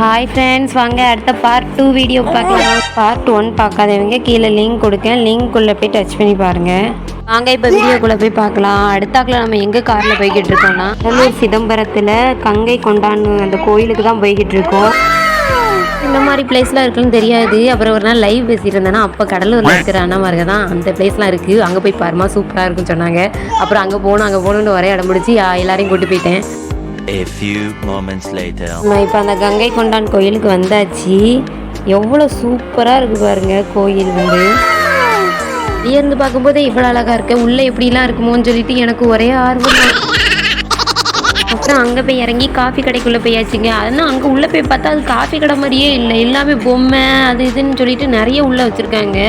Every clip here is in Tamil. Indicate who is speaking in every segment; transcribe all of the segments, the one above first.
Speaker 1: ஹாய் ஃப்ரெண்ட்ஸ் வாங்க அடுத்த பார்ட் டூ வீடியோ பார்க்கலாம். பார்ட் ஒன் பார்க்காதவங்க கீழே லிங்க் கொடுக்கேன் லிங்க்குள்ளே போய் டச் பண்ணி பாருங்க. வாங்க இப்போ வீடியோக்குள்ளே போய் பார்க்கலாம். அடுத்தாக்கில் நம்ம எங்கே காரில் போய்கிட்டு இருக்கோம்னா கடலூர் சிதம்பரத்தில் கங்கை கொண்டான்னு அந்த கோயிலுக்கு தான் போய்கிட்டு இருக்கோம். இந்த மாதிரி பிளேஸ்லாம் இருக்குன்னு தெரியாது. அப்புறம் ஒரு நாள் லைவ் பேசிட்டு இருந்தேன்னா அப்போ கடலூரில் இருக்கிற அண்ணாமாருங்க தான் அந்த பிளேஸ்லாம் இருக்குது அங்கே போய் பாருமா சூப்பராக இருக்குன்னு சொன்னாங்க. அப்புறம் அங்கே போகணும் அங்கே போகணுன்னு ஒரே இடம் முடிச்சு எல்லாரையும் கூட்டு போயிட்டேன்.
Speaker 2: A few moments later.
Speaker 1: இப்போ அந்த கங்கை கொண்டான் கோயிலுக்கு வந்தாச்சு. எவ்வளோ சூப்பராக இருக்கு பாருங்க கோயில் வந்து. வெளியே இருந்து பார்க்கும்போதே இவ்வளோ அழகாக இருக்கு. உள்ளே எப்படிலாம் இருக்குமோன்னு சொல்லிட்டு எனக்கு ஒரே ஆர்வம். அப்புறம் அங்கே போய் இறங்கி காஃபி கடைக்குள்ளே போயாச்சுங்க. அதனால் அங்கே உள்ளே போய் பார்த்தா அது காஃபி கடை மாதிரியே இல்லை. எல்லாமே பொம்மை அது இதுன்னு சொல்லிட்டு நிறைய உள்ளே வச்சுருக்காங்க.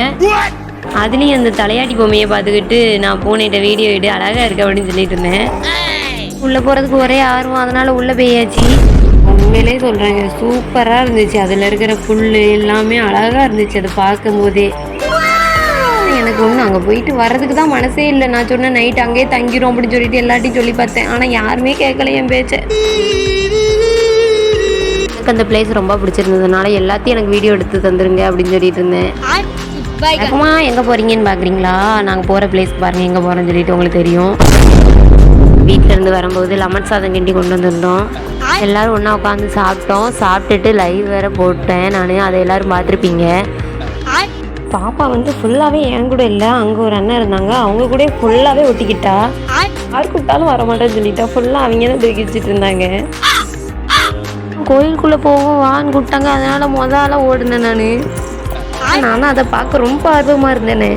Speaker 1: அதுலேயும் அந்த தலையாட்டி பொம்மையை பார்த்துக்கிட்டு நான் போனேட்ட வீடியோ எடு அழகாக இருக்கு அப்படின்னு சொல்லிட்டு இருந்தேன். உள்ளே போகிறதுக்கு ஒரே ஆர்வம். அதனால் உள்ளே போயாச்சு. உண்மையிலே சொல்கிறாங்க சூப்பராக இருந்துச்சு. அதில் இருக்கிற புல் எல்லாமே அழகாக இருந்துச்சு அதை பார்க்கும்போதே. எனக்கு ஒன்றும் அங்கே போயிட்டு வர்றதுக்கு தான் மனசே இல்லை. நான் சொன்னேன் நைட் அங்கேயே தங்கிரும் அப்படின்னு சொல்லிட்டு எல்லாத்தையும் சொல்லி பார்த்தேன். ஆனால் யாருமே கேட்கல என் பேச்சை. எனக்கு அந்த பிளேஸ் ரொம்ப பிடிச்சிருந்ததுனால எல்லாத்தையும் எனக்கு வீடியோ எடுத்து தந்துருங்க அப்படின்னு சொல்லிட்டு இருந்தேன். அம்மா எங்கே போகிறீங்கன்னு பார்க்குறீங்களா நாங்கள் போகிற பிளேஸ்க்கு பாருங்கள் எங்கே போகிறோன்னு சொல்லிட்டு உங்களுக்கு தெரியும். வீட்டிலேருந்து வரும்போது லெமன் சாதம் கிண்டி கொண்டு வந்திருந்தோம். எல்லோரும் ஒன்றா உட்காந்து சாப்பிட்டோம். சாப்பிட்டுட்டு லைவ் வேறு போட்டேன். நான் அதை எல்லோரும் பார்த்துருப்பீங்க. பாப்பா வந்து ஃபுல்லாகவே என் கூட இல்லை. அங்கே ஒரு அண்ணன் இருந்தாங்க. அவங்க கூட ஃபுல்லாகவே ஒட்டிக்கிட்டா. யார் கூப்பிட்டாலும் வர மாட்டேன்னு சொல்லிட்டா. ஃபுல்லாக அவங்க தான் தூக்கி வச்சுட்டு இருந்தாங்க. கோயிலுக்குள்ளே போவோம் வான்னு கூப்பிட்டாங்க. அதனால் முதல்ல ஓடினேன் நான். நானும் அதை பார்க்க ரொம்ப ஆர்வமாக இருந்தேனே.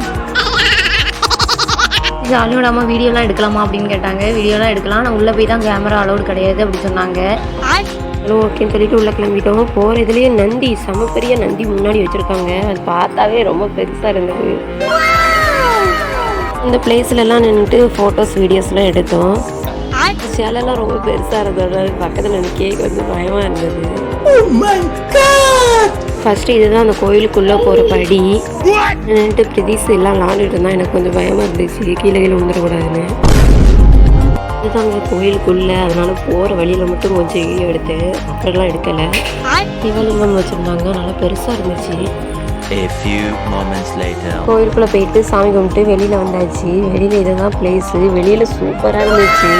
Speaker 1: ஜாலியும் விடாமல் வீடியோலாம் எடுக்கலாமா அப்படின்னு கேட்டாங்க. வீடியோலாம் எடுக்கலாம். நான் உள்ளே போய் தான் கேமரா அலௌடு கிடையாது அப்படி சொன்னாங்க. ஓகேன்னு சொல்லிட்டு உள்ளே கிளம்பிட்டோம். போகிற இதுலேயே நந்தி செம பெரிய நந்தி முன்னாடி வச்சுருக்காங்க. அது பார்த்தாவே ரொம்ப பெருசாக இருந்தது. இந்த பிளேஸ்லலாம் நின்றுட்டு ஃபோட்டோஸ் வீடியோஸ்லாம் எடுத்தோம். சேலெல்லாம் ரொம்ப பெருசாக இருந்தது. பக்கத்தில் எனக்கு கேக் வந்து பயமாக இருந்தது ஃபஸ்ட்டு இதுதான் அந்த கோயிலுக்குள்ளே போகிற படி. நின்றுட்டு பிரதீஸ் எல்லாம் விளாண்டுட்டு இருந்தா எனக்கு கொஞ்சம் பயமாக இருந்துச்சு. கீழே கீழே விழுந்துடக்கூடாதுன்னு. இதுதான் அந்த கோயிலுக்குள்ளே. அதனால போகிற வழியில் மட்டும் கொஞ்சம் வீடியோ எடுத்தேன் அப்புறம்லாம் எடுக்கலை. சிவலிங்கம் வச்சுருந்தாங்க. நல்லா பெருசாக இருந்துச்சு. கோயிலுக்குள்ளே போயிட்டு சாமி கும்பிட்டு வெளியில் வந்தாச்சு. வெளியில் இதுதான் பிளேஸு வெளியில் சூப்பராக இருந்துச்சு.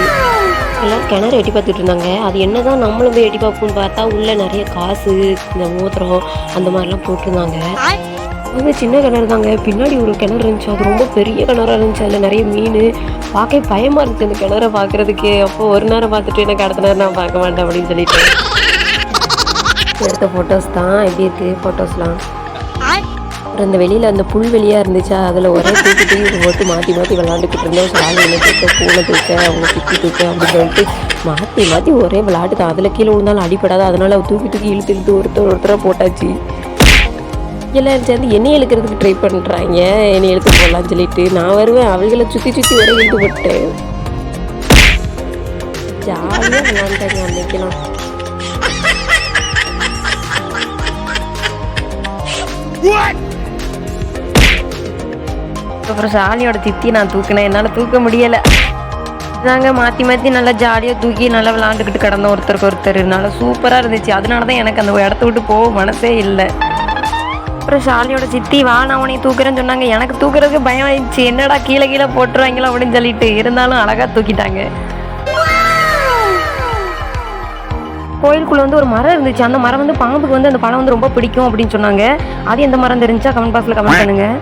Speaker 1: எல்லாம் கிணறு எட்டி பார்த்துட்டு இருந்தாங்க. அது என்னதான் நம்மளும் போய் எட்டி பார்ப்போம்னு பார்த்தா உள்ளே நிறைய காசு இந்த மோதிரம் அந்த மாதிரிலாம் போட்டிருந்தாங்க. அது சின்ன கிணறு தாங்க. பின்னாடி ஒரு கிணறு இருந்துச்சு. அது ரொம்ப பெரிய கிணறாக இருந்துச்சு. அதில் நிறைய மீன். பார்க்கவே பயமாக இருந்துச்சு அந்த கிணறை பார்க்குறதுக்கு. அப்போ ஒரு நேரம் பார்த்துட்டு எனக்கு அடுத்த நேரம் நான் பார்க்க மாட்டேன் அப்படின்னு சொல்லிட்டு. எடுத்த ஃபோட்டோஸ் தான். எப்படி இருக்குது ஃபோட்டோஸ்லாம் அப்புறம் இந்த வெளியில் அந்த புல்வெளியாக இருந்துச்சா அதில் ஒரே தூக்கி தூக்கி போட்டு மாற்றி மாற்றி விளாண்டுக்கிட்டு இருந்தோம் சாலையில் தூக்க பூனை தூக்க அவங்க சுற்றி தூக்க அப்படின்னு சொல்லிட்டு மாற்றி மாற்றி ஒரே விளாட்டு தான் அதில் கீழே விழுந்தாலும் அடிப்படாது அதனால் தூக்கி தூக்கி இழுத்து இழுத்து ஒருத்தர் ஒருத்தராக போட்டாச்சு. எல்லாரும் சேர்ந்து என்னை இழுக்கிறதுக்கு ட்ரை பண்ணுறாங்க என்னை இழுத்து போடலாம்னு சொல்லிட்டு நான் வருவேன். அவள்களை சுற்றி சுற்றி வர இழுத்து போட்டேன் ஜாலியாக விளாண்டாங்க அன்னைக்கெல்லாம். அப்புறம் சாலியோட தித்தி நான் தூக்கினேன். என்னால் தூக்க முடியலை. நாங்க மாற்றி மாற்றி நல்லா ஜாலியாக தூக்கி நல்லா விளாண்டுக்கிட்டு கிடந்தோம் ஒருத்தருக்கு ஒருத்தர். நல்லா சூப்பராக இருந்துச்சு. அதனால தான் எனக்கு அந்த இடத்த விட்டு போக மனசே இல்லை. அப்புறம் ஷாலியோட சித்தி வா நான் உனையை தூக்குறேன்னு சொன்னாங்க. எனக்கு தூக்குறதுக்கு பயம் ஆயிடுச்சு. என்னடா கீழே கீழே போட்டுருவாங்களோ அப்படின்னு சொல்லிட்டு இருந்தாலும் அழகாக தூக்கிட்டாங்க. கோயிலுக்குள்ளே வந்து ஒரு மரம் இருந்துச்சு. அந்த மரம் வந்து பாம்புக்கு வந்து அந்த பழம் வந்து ரொம்ப பிடிக்கும் அப்படின்னு சொன்னாங்க. அது எந்த மரம் தெரிஞ்சா கமெண்ட் பாக்ஸில் கமெண்ட் பண்ணுங்கள்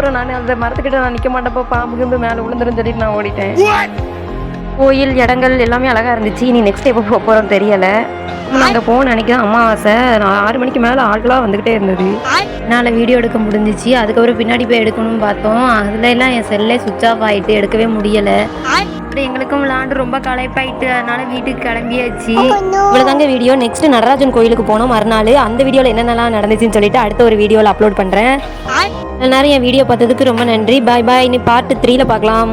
Speaker 1: அப்புறம் நான் அந்த மரத்துக்கிட்ட நான் நிற்க மாட்டப்போ பாம்பு கிம்பு மேலே விழுந்துரும் சொல்லிட்டு நான் ஓடிட்டேன். கோயில் இடங்கள் எல்லாமே அழகாக இருந்துச்சு. இனி நெக்ஸ்ட் எப்போ போக போகிறோம் தெரியலை. நாங்கள் போக நினைக்கிறோம் அமாவாசை. நான் ஆறு மணிக்கு மேலே ஆட்களாக வந்துக்கிட்டே இருந்தது. என்னால் வீடியோ எடுக்க முடிஞ்சிச்சு. அதுக்கப்புறம் பின்னாடி போய் எடுக்கணும்னு பார்த்தோம். அதுல எல்லாம் என் செல்லே சுவிச் ஆஃப் ஆகிட்டு எடுக்கவே முடியலை. அப்புறம் எங்களுக்கும் விளாண்டு ரொம்ப களைப்பாயிட்டு அதனால வீட்டுக்கு கிளம்பியாச்சு. இவ்வளோதாங்க வீடியோ நெக்ஸ்ட் நடராஜன் கோயிலுக்கு போனோம் மறுநாள். அந்த வீடியோவில் என்னென்னலாம் நடந்துச்சுன்னு சொல்லிட்டு அடுத்த ஒரு வீடியோவில் அப்லோட் பண்ணுறேன் எல்லாரும் என் வீடியோ பார்த்ததுக்கு ரொம்ப நன்றி. பாய் பாய் இனி பார்ட் த்ரீல பார்க்கலாம்.